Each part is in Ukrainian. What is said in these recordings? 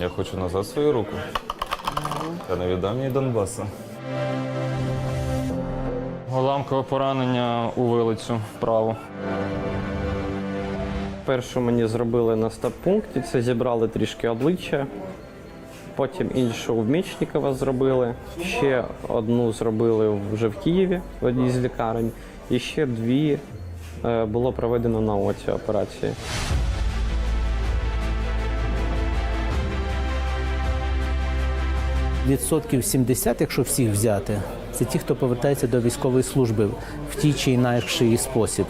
Я хочу назад свою руку. Я не віддам їй Донбаса. Уламкове поранення у вилицю праву. Першу мені зробили на стаб-пункті, це зібрали трішки обличчя. Потім іншу в Мічникова зробили. Ще одну зробили вже в Києві в одній з лікарень. І ще дві е, було проведено на оці операції. Відсотків 70, якщо всіх взяти, це ті, хто повертається до військової служби в тій чи інакший спосіб.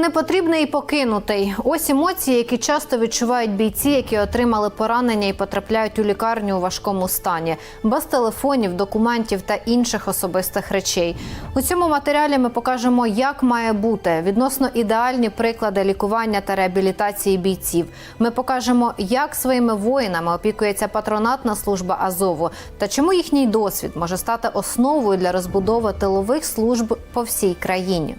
Непотрібний і покинутий. Ось емоції, які часто відчувають бійці, які отримали поранення і потрапляють у лікарню у важкому стані, без телефонів, документів та інших особистих речей. У цьому матеріалі ми покажемо, як має бути відносно ідеальні приклади лікування та реабілітації бійців. Ми покажемо, як своїми воїнами опікується патронатна служба Азову та чому їхній досвід може стати основою для розбудови тилових служб по всій країні.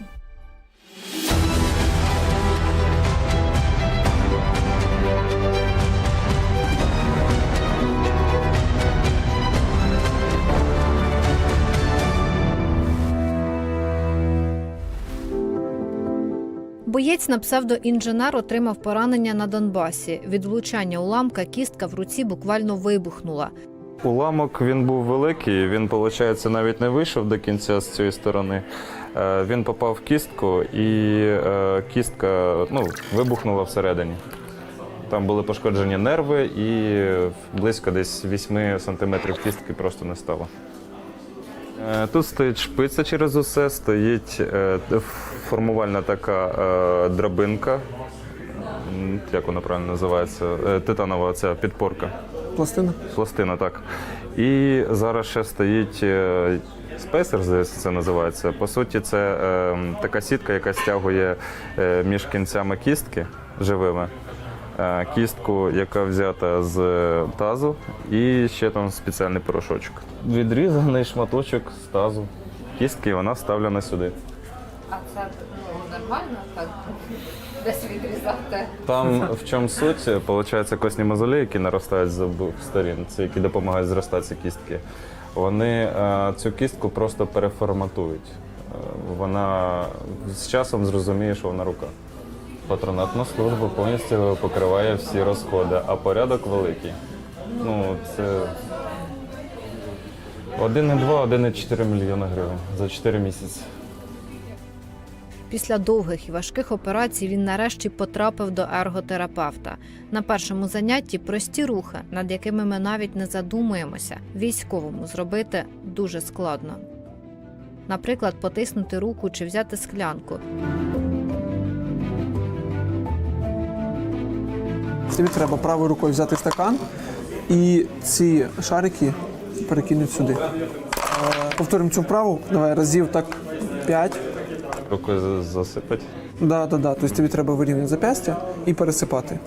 Боєць на псевдоінженер отримав поранення на Донбасі. Від влучання уламка кістка в руці буквально вибухнула. Уламок він був великий, він, виходить, навіть не вийшов до кінця з цієї сторони. Е, Він попав в кістку і е, кістка ну, вибухнула всередині. Там були пошкоджені нерви і близько десь 8 сантиметрів кістки просто не стало. Е, Тут стоїть шпиця через усе, стоїть е, формувальна така е, драбинка. Як вона правильно називається? Титанова ця підпорка. Пластина? Пластина, так. І зараз ще стоїть спейсер, здається, це називається. По суті, це е, така сітка, яка стягує між кінцями кістки живими. Е, Кістку, яка взята з тазу, і ще там спеціальний порошочок. Відрізаний шматочок з тазу. Кістки, вона вставлена сюди. А це ну, нормально так десь відрізати? Там в чому суть? Получається, косні мозолі, які наростають з обох сторін, це які допомагають зростатися кістки. Вони е, цю кістку просто переформатують. Е, Вона з часом зрозуміє, що вона рука. Патронатна служба повністю покриває всі розходи, а порядок великий. Ну, це 1,2, 1,4 мільйона гривень за 4 місяці. Після довгих і важких операцій він нарешті потрапив до ерготерапевта. На першому занятті прості рухи, над якими ми навіть не задумуємося, військовому зробити дуже складно. Наприклад, потиснути руку чи взяти склянку. Тобі треба правою рукою взяти стакан і ці шарики перекинути сюди. Е, Повторимо цю вправу. Давай разів так 5. Рукою за- засипать. Да, да, да. Тобто тобі треба вирівняти зап'ястя і пересипати.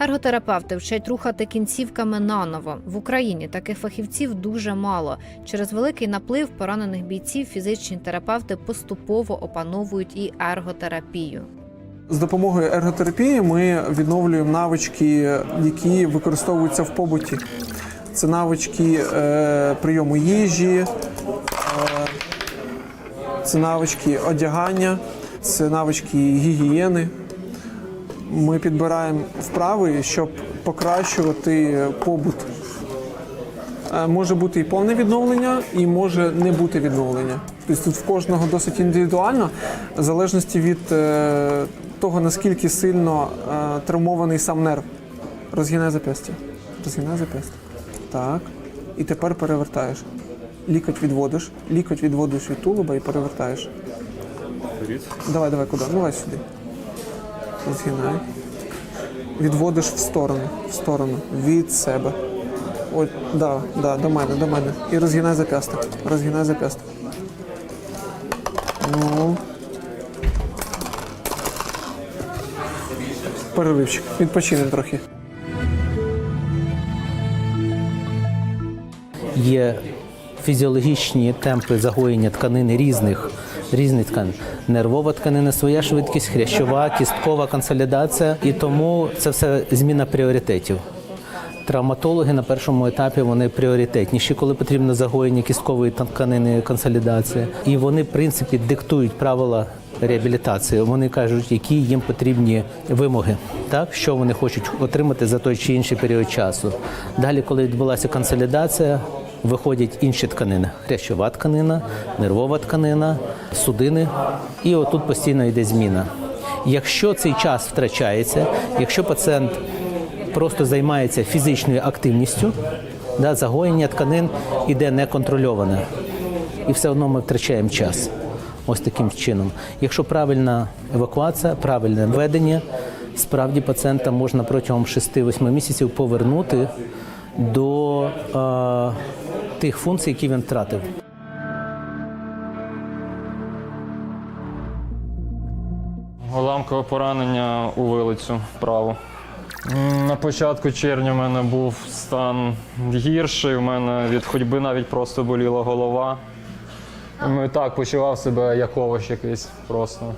Ерготерапевти вчать рухати кінцівками наново. В Україні таких фахівців дуже мало. Через великий наплив поранених бійців фізичні терапевти поступово опановують і ерготерапію. З допомогою ерготерапії ми відновлюємо навички, які використовуються в побуті. Це навички е, прийому їжі, е, це навички одягання, це навички гігієни. Ми підбираємо вправи, щоб покращувати побут. Е, Може бути і повне відновлення, і може не бути відновлення. Тобто тут в кожного досить індивідуально, в залежності від е, того, наскільки сильно е, травмований сам нерв. Розгинай зап'ястя. Розгинай зап'ястя. Так. І тепер перевертаєш. Лікоть відводиш, лікоть відводиш від тулуба і перевертаєш. Давай, давай, куди? Ну, Давай сюди. Розгинай. Відводиш в сторону, в сторону, від себе. Ой, да, да, до мене, до мене. І розгинай зап'ясток. Розгинай зап'ясток. Ну. Переривчик. Відпочинемо трохи. Є фізіологічні темпи загоєння тканини різних, різних тканин. нервова тканина, своя швидкість, хрящова, кісткова консолідація. І тому це все зміна пріоритетів. Травматологи на першому етапі вони пріоритетніші, коли потрібно загоєння кісткової тканини консолідація. І вони, в принципі, диктують правила реабілітації. Вони кажуть, які їм потрібні вимоги, так що вони хочуть отримати за той чи інший період часу. Далі, коли відбулася консолідація, виходять інші тканини: хрящова тканина, нервова тканина, судини. І отут постійно йде зміна. Якщо цей час втрачається, якщо пацієнт просто займається фізичною активністю, да, загоєння тканин іде неконтрольоване. І все одно ми втрачаємо час. Ось таким чином. Якщо правильна евакуація, правильне ведення, справді пацієнта можна протягом 6-8 місяців повернути до е, тих функцій, які він втратив. Уламкове поранення у вилицю праву. На початку червня в мене був стан гірший, у мене від ходьби навіть просто боліла голова. Ну і так почував себе як овощ якийсь просто.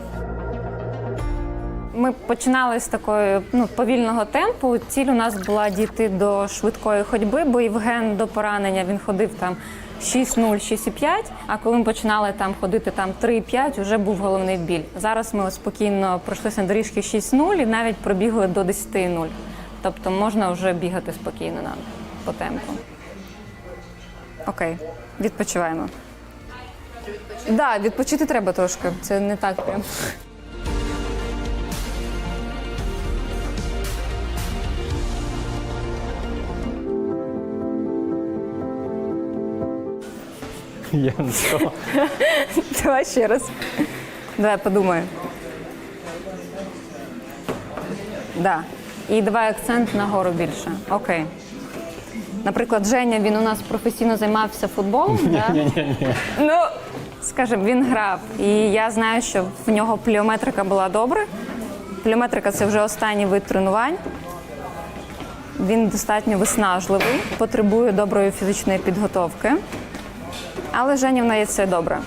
Ми починали з такої ну, повільного темпу. Ціль у нас була дійти до швидкої ходьби, бо Євген до поранення він ходив там 6-0, 6,5, А коли ми починали там ходити там 3,5, вже був головний біль. Зараз ми спокійно пройшлися на доріжки 6-0 і навіть пробігли до 10,0. Тобто можна вже бігати спокійно нам по темпу. Окей, відпочиваємо. Так, да, відпочити треба трошки. Це не так прям. Я не знаю. Давай ще раз. Давай подумаю. Да. І давай акцент на гору більше. Окей. Наприклад, Женя, він у нас професійно займався футболом. да? Ну, скажімо, він грав. І я знаю, що в нього пліометрика була добра. Пліометрика це вже останній вид тренувань. Він достатньо виснажливий, потребує доброї фізичної підготовки. Але Женя в неї це добре.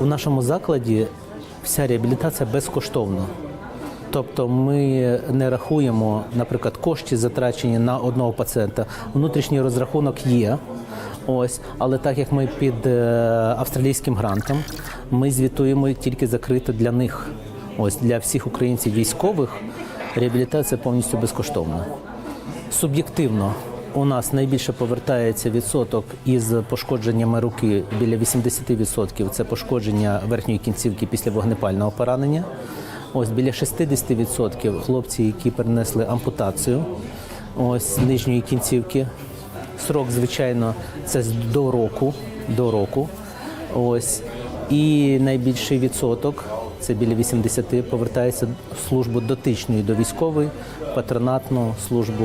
У нашому закладі вся реабілітація безкоштовна. Тобто ми не рахуємо, наприклад, кошти затрачені на одного пацієнта. Внутрішній розрахунок є. Ось, але так як ми під е, австралійським грантом, ми звітуємо тільки закрито для них. Ось для всіх українців військових реабілітація повністю безкоштовна. Суб'єктивно у нас найбільше повертається відсоток із пошкодженнями руки біля 80% це пошкодження верхньої кінцівки після вогнепального поранення. Ось біля 60% хлопці, які перенесли ампутацію ось нижньої кінцівки. Срок, звичайно, це до року. До року. Ось. І найбільший відсоток, це біля 80, повертається в службу дотичної до військової, патронатну службу.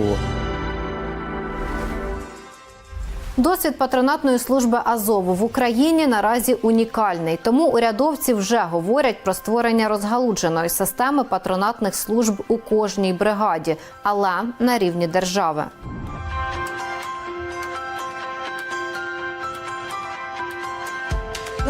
Досвід патронатної служби Азову в Україні наразі унікальний. Тому урядовці вже говорять про створення розгалудженої системи патронатних служб у кожній бригаді, але на рівні держави.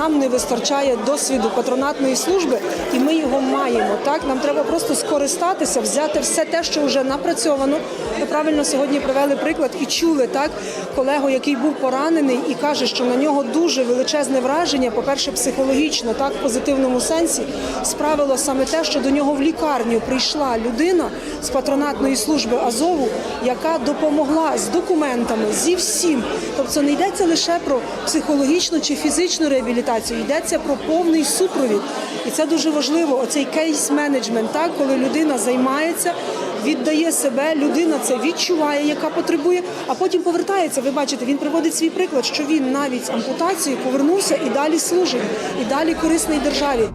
Нам не вистачає досвіду патронатної служби, і ми його маємо. Так нам треба просто скористатися, взяти все те, що вже напрацьовано. Ми правильно сьогодні привели приклад і чули так колегу, який був поранений, і каже, що на нього дуже величезне враження. По перше, психологічно, так в позитивному сенсі справило саме те, що до нього в лікарню прийшла людина з патронатної служби Азову, яка допомогла з документами, зі всім. Тобто не йдеться лише про психологічну чи фізичну реабілітацію, йдеться про повний супровід. І це дуже важливо. Оцей кейс-менеджмент, так коли людина займається, віддає себе, людина це відчуває, яка потребує, а потім повертається. Ви бачите, він приводить свій приклад, що він навіть з ампутацією повернувся і далі служить, і далі корисний державі.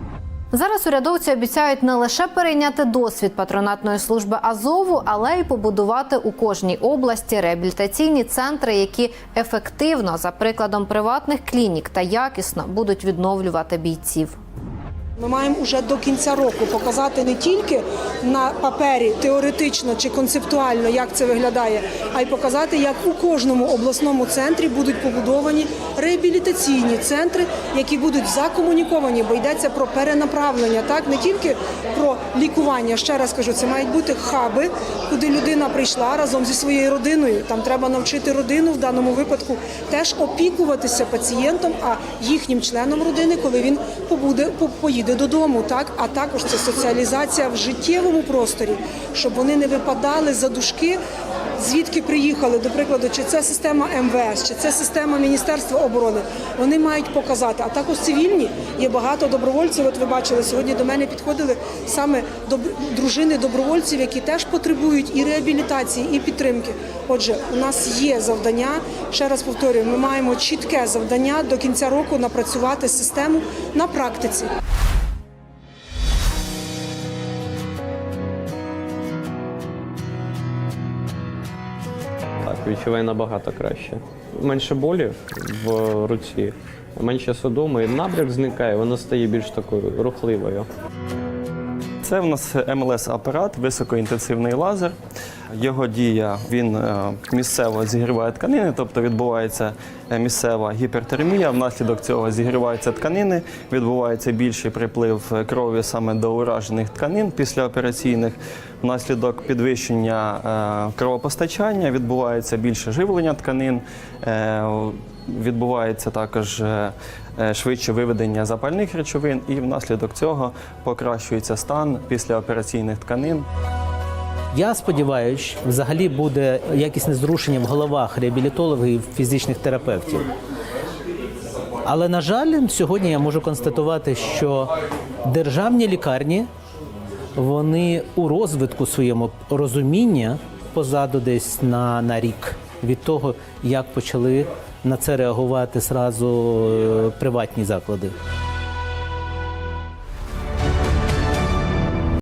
Зараз урядовці обіцяють не лише перейняти досвід патронатної служби Азову, але й побудувати у кожній області реабілітаційні центри, які ефективно, за прикладом приватних клінік та якісно будуть відновлювати бійців. Ми маємо вже до кінця року показати не тільки на папері теоретично чи концептуально, як це виглядає, а й показати, як у кожному обласному центрі будуть побудовані реабілітаційні центри, які будуть закомуніковані, бо йдеться про перенаправлення, так не тільки про лікування. Ще раз кажу, це мають бути хаби, куди людина прийшла разом зі своєю родиною. Там треба навчити родину в даному випадку теж опікуватися пацієнтом, а їхнім членом родини, коли він побуде по- поїде додому. Так а також це соціалізація в життєвому просторі, щоб вони не випадали за дужки. Звідки приїхали, до прикладу, чи це система МВС, чи це система Міністерства оборони, вони мають показати. А також цивільні є багато добровольців. От ви бачили, сьогодні до мене підходили саме дружини добровольців, які теж потребують і реабілітації, і підтримки. Отже, у нас є завдання. Ще раз повторюю, ми маємо чітке завдання до кінця року напрацювати систему на практиці. Відчуває набагато краще. Менше болі в руці, менше судому, і набряк зникає, вона стає більш такою рухливою. Це в нас МЛС-апарат, високоінтенсивний лазер. Його дія він е, місцево зігріває тканини, тобто відбувається е, місцева гіпертермія. Внаслідок цього зігріваються тканини, відбувається більший приплив е, крові саме до уражених тканин післяопераційних. Внаслідок підвищення кровопостачання відбувається більше живлення тканин. Відбувається також швидше виведення запальних речовин, і внаслідок цього покращується стан післяопераційних тканин. Я сподіваюся, взагалі буде якісне зрушення в головах реабілітологів і фізичних терапевтів. Але, на жаль, сьогодні я можу констатувати, що державні лікарні вони у розвитку своєму розуміння позаду десь на, на рік від того, як почали на це реагувати зразу е, приватні заклади.